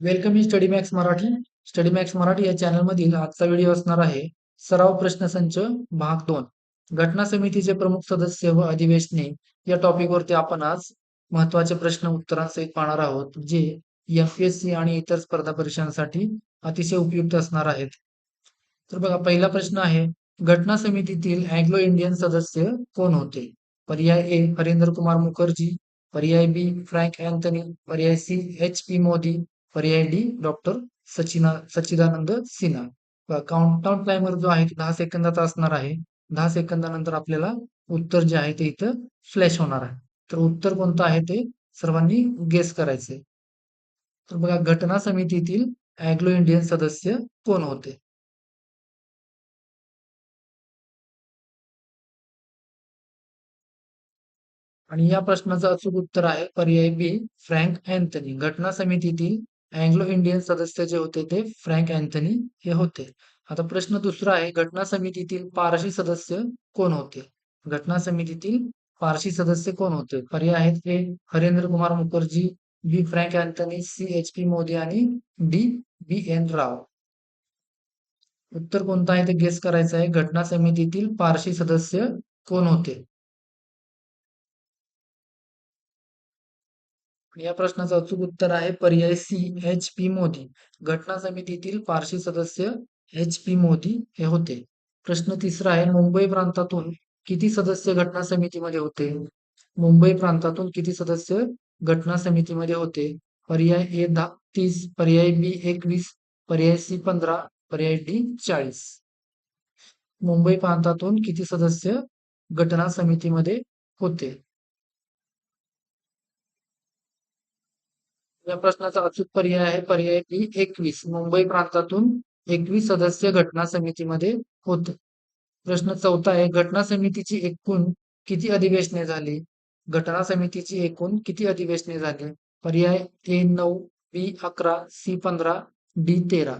Welcome in study max Marathi study max Marathi या चॅनलमधील आजचा व्हिडिओ असणार आहे. सराव प्रश्नसंच भाग दोन. घटना समितीचे प्रमुख सदस्य व अधिवेशने या टॉपिक वरती आपण आज महत्त्वाचे प्रश्न उत्तरांसहित पाहणार आहोत जे एमपीएससी आणि इतर स्पर्धा परीक्षांसाठी अतिशय उपयुक्त असणार आहेत. तर बघा पहिला प्रश्न आहे घटना समितीतील अँग्लो इंडियन सदस्य कोण होते? पर्याय ए हरेंद्र कुमार मुखर्जी. पर्याय बी फ्रँक अँथनी पर्याय सी एच पी मोदी पर्याय डी डॉक्टर सचिना सच्चिदानंद सिन्हा. काउंटडाऊन टायमर जो आहे तो दहा सेकंदाचा असणार आहे. दहा सेकंदानंतर आपल्याला उत्तर जे आहे ते इथं फ्लॅश होणार आहे. तर उत्तर कोणतं आहे ते सर्वांनी गेस करायचे तर बघा घटना समितीतील अँग्लो इंडियन सदस्य कोण होते? आणि या प्रश्नाचं अचूक उत्तर आहे पर्याय बी फ्रँक अँथनी. घटना समितीतील अँग्लो इंडियन सदस्य जे होते ते फ्रँक अँथनी हे होते. आता प्रश्न दुसरा आहे घटना समितीतील पारशी सदस्य कोण होते? घटना समितीतील पारशी सदस्य कोण होते? पर्याय आहेत हे Harendra Kumar Mukherjee B Frank Anthony C. H. P. Mody आणि डी. बी. एन. राव. उत्तर कोणतं आहे ते गेस करायचं आहे? घटना समितीतील पारशी सदस्य कोण होते? या प्रश्नाचं अचूक उत्तर आहे पर्याय सी एच पी मोदी. घटना समितीतील पारशी सदस्य एच पी मोदी हे होते. प्रश्न तिसरा आहे मुंबई प्रांतातून किती सदस्य घटना समितीमध्ये होते? मुंबई प्रांतातून किती सदस्य घटना समितीमध्ये होते? पर्याय ए दहा तीस पर्याय बी एकवीस पर्याय सी पंधरा पर्याय डी चाळीस. मुंबई प्रांतातून किती सदस्य घटना समितीमध्ये होते? या प्रश्नाचा अचूक पर्याय आहे. पर्याय बी एकवीस. मुंबई प्रांतातून एकवीस सदस्य घटना समितीमध्ये होते. प्रश्न चौथा आहे घटना समितीची एकूण किती अधिवेशने झाली? घटना समितीची एकूण किती अधिवेशने झाली? पर्याय ए नऊ बी अकरा सी पंधरा डी तेरा.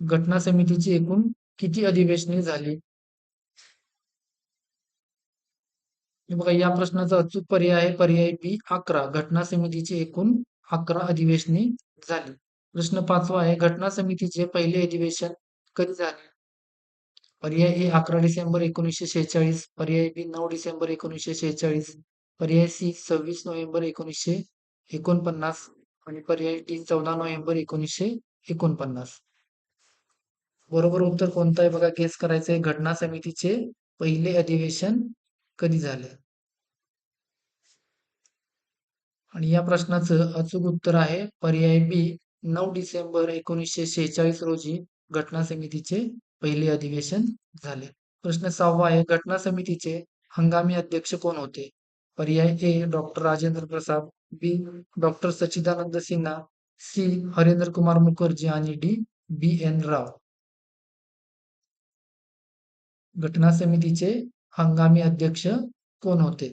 घटना समितीची एकूण किती अधिवेशने झाली? बघा या प्रश्नाचा अचूक पर्याय आहे पर्याय बी अकरा. घटना समितीची एकूण अकरा अधिवेशने झाली. प्रश्न पाचवा आहे घटना समितीचे पहिले अधिवेशन कधी झाले? पर्याय ए अकरा डिसेंबर एकोणीसशे शेहेचाळीस. पर्याय बी नऊ डिसेंबर एकोणीसशे शेहेचाळीस. पर्याय सी सव्वीस नोव्हेंबर एकोणीसशे एकोणपन्नास. आणि पर्याय डी चौदा नोव्हेंबर एकोणीसशे एकोणपन्नास. बरोबर उत्तर कोणतं आहे? बघा केस करायचंय. घटना समितीचे पहिले अधिवेशन कधी झाले? आणि या प्रश्नाचं अचूक उत्तर आहे पर्याय बी नऊ डिसेंबर एकोणीसशे शेहेचाळीस रोजी घटना समितीचे पहिले अधिवेशन झाले. प्रश्न सहावा आहे घटना समितीचे हंगामी अध्यक्ष कोण होते? पर्याय A doctor Rajendra Prasad B doctor Sachchidananda Sinha C Harendra Kumar Mukherjee आणि डी बी एन राव. घटना समितीचे हंगामी अध्यक्ष कोण होते?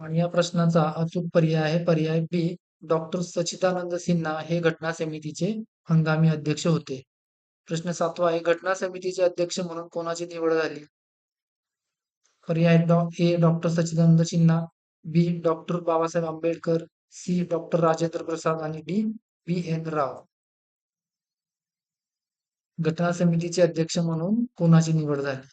आणि या प्रश्नाचा अचूक पर्याय आहे. पर्याय बी डॉक्टर सचिदानंद सिन्हा हे घटना समितीचे हंगामी अध्यक्ष होते. प्रश्न सातवा आहे घटना समितीचे अध्यक्ष म्हणून कोणाची निवड झाली? पर्याय डॉ A doctor Sachchidananda Sinha B doctor Babasaheb Ambedkar C doctor Rajendra Prasad आणि डी बी एन राव. घटना समितीचे अध्यक्ष म्हणून कोणाची निवड झाली.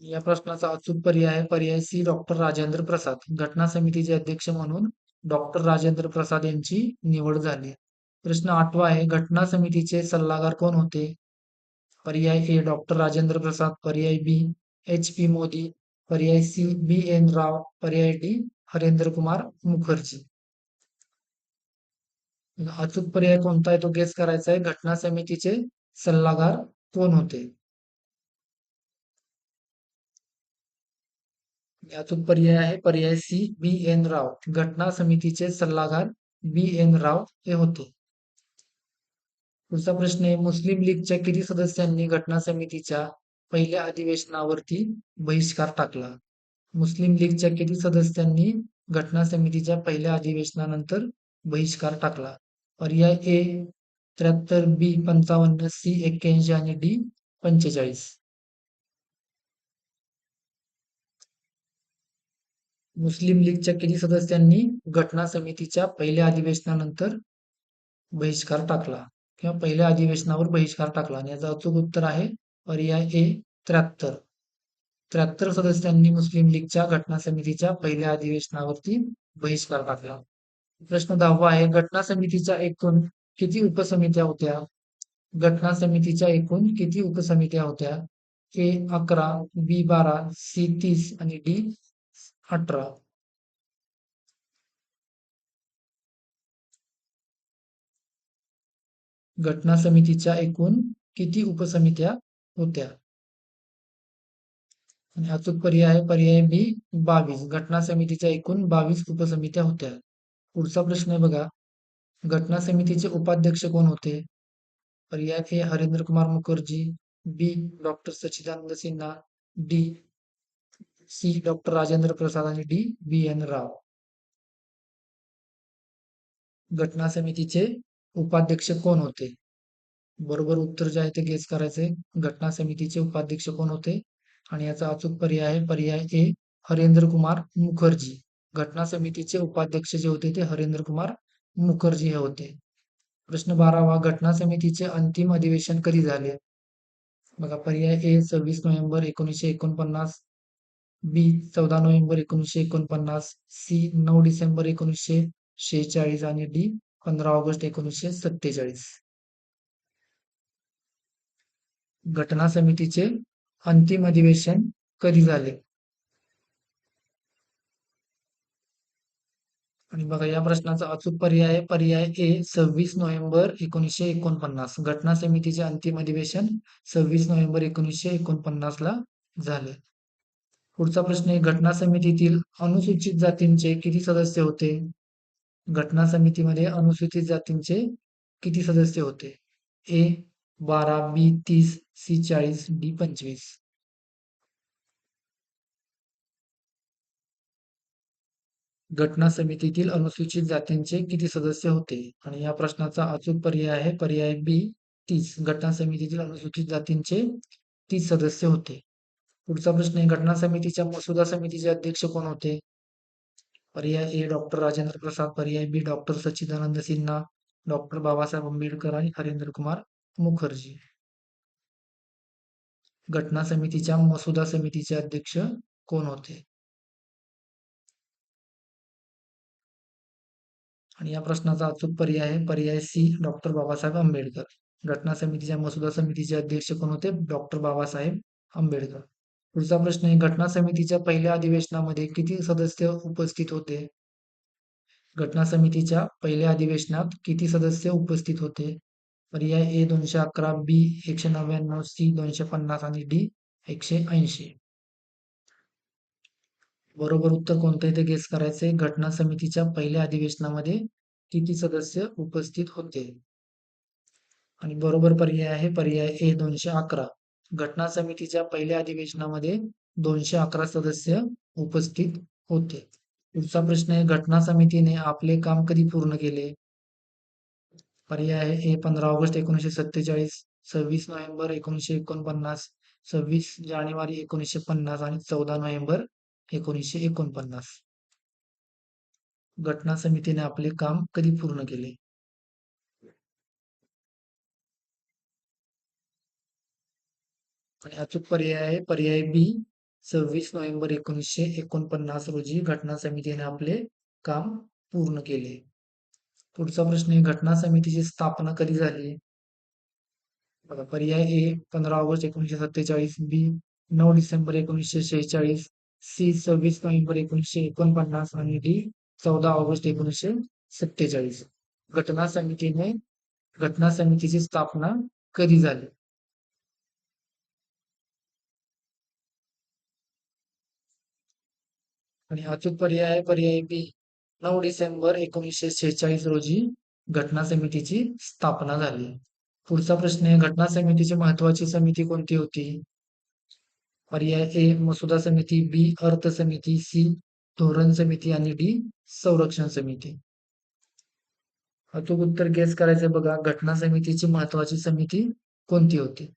या प्रश्नाचा अचूक पर्याय पर्याय सी डॉक्टर राजेंद्र प्रसाद. घटना समितीचे अध्यक्ष म्हणून डॉक्टर राजेंद्र प्रसाद यांची निवड झाली. प्रश्न आठवा आहे घटना समितीचे सल्लागार कोण होते? पर्याय ए डॉक्टर राजेंद्र प्रसाद. पर्याय बी एच पी मोदी. पर्याय सी बी एन राव. पर्याय डी हरेंद्र कुमार मुखर्जी. अचूक पर्याय कोणता आहे तो गेस करायचा आहे. घटना समितीचे सल्लागार कोण होते? अचूक पर्याय आहे. पर्याय सी बी एन राव. घटना समितीचे सल्लागार बी एन राव हे होते. पुढचा प्रश्न आहे. मुस्लिम लीगच्या किती सदस्यांनी घटना समितीच्या पहिल्या अधिवेशनावरती बहिष्कार टाकला? मुस्लिम लीगच्या किती सदस्यांनी घटना समितीच्या पहिल्या अधिवेशनानंतर बहिष्कार टाकला? पर्याय ए त्र्याहत्तर बी पंचावन्न सी एक्क्याऐंशी आणि डी पंचेचाळीस. मुस्लिम लीगच्या किती सदस्यांनी घटना समितीच्या पहिल्या अधिवेशनानंतर बहिष्कार टाकला? किंवा पहिल्या अधिवेशनावर बहिष्कार टाकला? आणि याचा अचूक उत्तर आहे पर्याय ए त्र्याहत्तर. त्र्याहत्तर सदस्यांनी मुस्लिम लीगच्या घटना समितीच्या पहिल्या अधिवेशनावरती बहिष्कार टाकला. प्रश्न दहावा आहे घटना समितीच्या एकूण किती उपसमित्या होत्या? घटना समितीच्या एकूण किती उपसमित्या होत्या? ए अकरा बी बारा सी तीस आणि डी अठरा. घटना समितीच्या एकूण किती उपसमित्या होत्या? आणि अचूक पर्याय पर्याय बी बावीस. घटना समितीच्या एकूण बावीस उपसमित्या होत्या. पुढचा प्रश्न आहे बघा. घटना समितीचे उपाध्यक्ष कोण होते? पर्याय A. Harendra Kumar Mukherjee B. Doctor Sachchidananda Sinha D. C. Doctor Rajendra Prasad आणि डी. बी. एन. राव. घटना समितीचे उपाध्यक्ष कोण होते? बरोबर उत्तर जे आहे ते गेस करायचे घटना समितीचे उपाध्यक्ष कोण होते? आणि याचा अचूक पर्याय आहे पर्याय ए. हरेंद्र कुमार मुखर्जी. घटना समितीचे उपाध्यक्ष जे होते ते हरेंद्र कुमार मुखर्जी हे होते. प्रश्न बारावा घटना समितीचे अंतिम अधिवेशन कधी झाले? बघा पर्याय ए सव्वीस नोव्हेंबर एकोणीसशे एकोणपन्नास बी चौदा नोव्हेंबर एकोणीसशे एकोणपन्नास सी नऊ डिसेंबर एकोणीसशे शेहेचाळीस आणि डी पंधरा ऑगस्ट एकोणीसशे सत्तेचाळीस. घटना समितीचे अंतिम अधिवेशन कधी झाले? आणि बघा या प्रश्नाचा अचूक पर्याय आहे पर्याय ए सव्वीस नोव्हेंबर एकोणीसशे एकोणपन्नास. घटना समितीचे अंतिम अधिवेशन सव्वीस नोव्हेंबर एकोणीसशे एकोणपन्नास ला झाले. पुढचा प्रश्न आहे घटना समितीतील अनुसूचित जातींचे किती सदस्य होते? घटना समितीमध्ये अनुसूचित जातींचे किती सदस्य होते? ए बारा बी तीस सी चाळीस डी पंचवीस. घटना समितीतील अनुसूचित जातींचे किती सदस्य होते? आणि या प्रश्नाचा अचूक पर्याय आहे. पर्याय बी तीस. घटना समितीतील अनुसूचित जातींचे तीस सदस्य होते. पुढचा प्रश्न आहे घटना समितीच्या मसुदा समितीचे अध्यक्ष कोण होते? पर्याय ए डॉक्टर राजेंद्र प्रसाद. पर्याय B doctor Sachchidananda Sinha. Doctor Babasaheb Ambedkar आणि हरेंद्र कुमार मुखर्जी. घटना समितीच्या मसुदा समितीचे अध्यक्ष कोण होते? आणि या प्रश्नाचा अचूक पर्याय आहे. पर्याय सी डॉक्टर बाबासाहेब आंबेडकर. घटना समितीच्या मसुदा समितीचे अध्यक्ष कोण होते? डॉक्टर बाबासाहेब आंबेडकर. पुढचा प्रश्न आहे घटना समितीच्या पहिल्या अधिवेशनामध्ये किती सदस्य उपस्थित होते? घटना समितीच्या पहिल्या अधिवेशनात किती सदस्य उपस्थित होते? पर्याय ए दोनशे अकरा बी एकशे नव्याण्णव सी दोनशे पन्नास आणि डी एकशे ऐंशी. बरोबर उत्तर कोणतं आहे ते गेस करायचे घटना समितीच्या पहिल्या अधिवेशनामध्ये किती सदस्य उपस्थित होते? आणि बरोबर पर्याय आहे पर्याय ए दोनशे अकरा. घटना समितीच्या पहिल्या अधिवेशनामध्ये दोनशे अकरा सदस्य उपस्थित होते. पुढचा प्रश्न आहे घटना समितीने आपले काम कधी पूर्ण केले? पर्याय आहे ए पंधरा ऑगस्ट एकोणीसशे सत्तेचाळीस सव्वीस नोव्हेंबर एकोणीसशे एकोणपन्नास सव्वीस जानेवारी एकोणीसशे पन्नास आणि चौदा नोव्हेंबर एकोणीसशे एकोणपन्नास. घटना समितीने आपले काम कधी पूर्ण केले? आणि अचूक पर्याय आहे पर्याय बी सव्वीस नोव्हेंबर एकोणीसशे एकोणपन्नास रोजी घटना समितीने आपले काम पूर्ण केले. पुढचा प्रश्न आहे घटना समितीची स्थापना कधी झाली? बघा पर्याय ए पंधरा ऑगस्ट एकोणीसशे सत्तेचाळीस बी नऊ डिसेंबर एकोणीसशे शेहेचाळीस सी सव्वीस नोव्हेंबर एकोणीसशे एकोणपन्नास आणि डी चौदा ऑगस्ट एकोणीसशे सत्तेचाळीस. घटना समितीने घटना समितीची स्थापना कधी झाली? आणि अचूक पर्याय पर्याय बी. नऊ डिसेंबर एकोणीसशे शेहेचाळीस रोजी घटना समितीची स्थापना झाली. पुढचा प्रश्न आहे घटना समितीची महत्वाची समिती कोणती होती? पर्याय ए मसुदा समिती बी अर्थ समिती सी धोरण समिती आणि डी संरक्षण समिती. अचूक उत्तर गेस करायचं बघा. घटना समितीची महत्वाची समिती कोणती होती?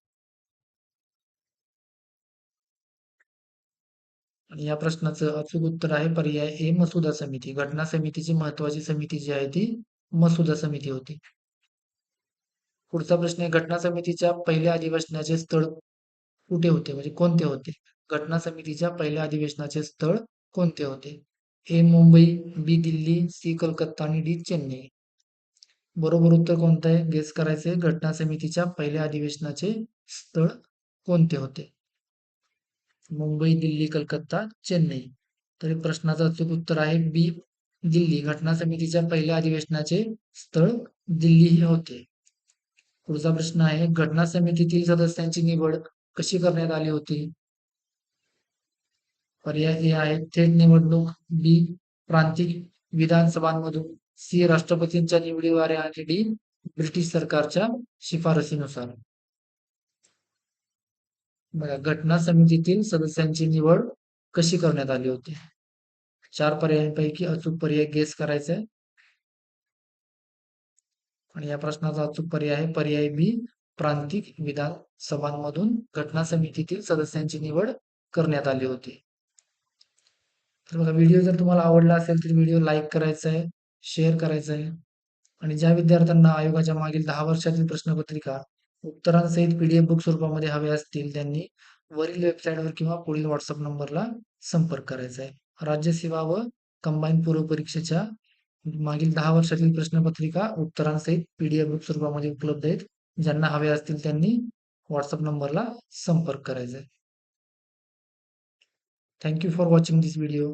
आणि या प्रश्नाचं अचूक उत्तर आहे पर्याय ए मसुदा समिती. घटना समितीची महत्वाची समिती जी आहे ती मसुदा समिती होती. पुढचा प्रश्न आहे घटना समितीच्या पहिल्या अधिवेशनाचे स्थळ कुठे होते? म्हणजे कोणते होते? घटना समितीच्या पहिल्या अधिवेशनाचे स्थळ कोणते होते? A Mumbai, B Delhi, C Calcutta आणि डी चेन्नई. बरोबर उत्तर कोणतं आहे? गेस करायचे घटना समितीच्या पहिल्या अधिवेशनाचे स्थळ कोणते होते? मुंबई, दिल्ली, कलकत्ता, चेन्नई. तरी प्रश्नाचं अचूक उत्तर आहे बी, दिल्ली. घटना समितीच्या पहिल्या अधिवेशनाचे स्थळ दिल्ली हे होते. पुढचा प्रश्न आहे, घटना समितीतील सदस्यांची निवड कशी करण्यात आली होती? पर्याय जे आहे थेट निवडणूक बी प्रांतिक विधानसभांमधून सी राष्ट्रपतींच्या निवडीद्वारे आणि डी ब्रिटिश सरकारच्या शिफारसीनुसार बघा घटना समितीतील सदस्यांची निवड कशी करण्यात आली होती? चार पर्यायांपैकी अचूक पर्याय गेस करायचा आहे आणि या प्रश्नाचा अचूक पर्याय आहे. पर्याय बी प्रांतिक विधानसभांमधून घटना समितीतील सदस्यांची निवड करण्यात आली होती. तर बघा व्हिडिओ जर तुम्हाला आवडला असेल तर व्हिडिओ लाईक करायचा आहे शेअर करायचा आहे. आणि ज्या विद्यार्थ्यांना आयोगाच्या मागील दहा वर्षातील प्रश्नपत्रिका उत्तरांसहित पीडीएफ बुक स्वरूपामध्ये हवे असतील त्यांनी वरील वेबसाईटवर किंवा पुढील व्हॉट्सअप नंबरला संपर्क करायचा आहे. राज्यसेवा व कंबाईन पूर्व परीक्षेच्या मागील दहा वर्षातील प्रश्नपत्रिका उत्तरांसहित पीडीएफ बुक स्वरूपामध्ये उपलब्ध आहेत. ज्यांना हवे असतील त्यांनी व्हॉट्सअप नंबरला संपर्क करायचा आहे. Thank you for watching this video